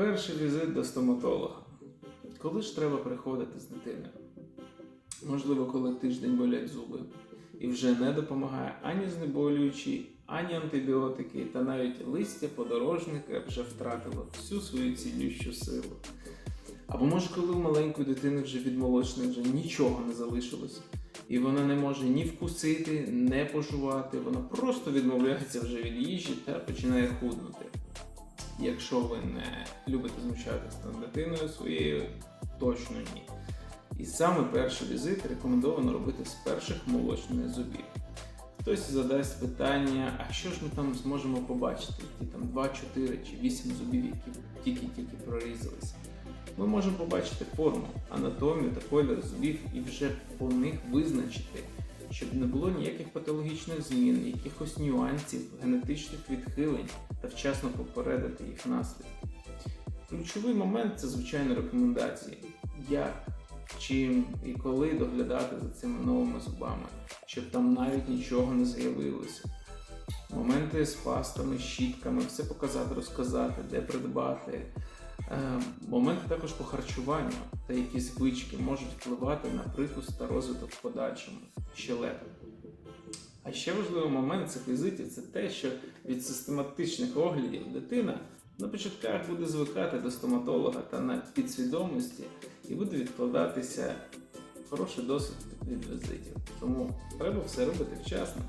Перший візит до стоматолога. Коли ж треба приходити з дитиною? Можливо, коли тиждень болять зуби і вже не допомагає ані знеболюючі, ані антибіотики, та навіть листя подорожника вже втратило всю свою цілющу силу. Або може, коли у маленької дитини вже від молочних вже нічого не залишилось, і вона не може ні вкусити, не пожувати, вона просто відмовляється вже від їжі та починає худнути. Якщо ви не любите знущатися над дитиною своєю, точно ні. І саме перший візит рекомендовано робити з перших молочних зубів. Хтось задасть питання, а що ж ми там зможемо побачити? Ті там 2, 4 чи 8 зубів, які тільки-тільки прорізалися. Ми можемо побачити форму, анатомію та колір зубів і вже по них визначити, щоб не було ніяких патологічних змін, якихось нюансів, генетичних відхилень та вчасно попередити їх наслідки. Ключовий момент це звичайно рекомендації, як, чим і коли доглядати за цими новими зубами, щоб там навіть нічого не з'явилося. Моменти з пастами, щітками, все показати, розказати, де придбати. Е, Моменти також по харчуванню та які звички можуть впливати на прикус та розвиток в подальшому щелепи. А ще важливий момент цих візитів це те, що від систематичних оглядів дитина на початках буде звикати до стоматолога та на підсвідомості і буде відкладатися хороший досвід від візитів. Тому треба все робити вчасно.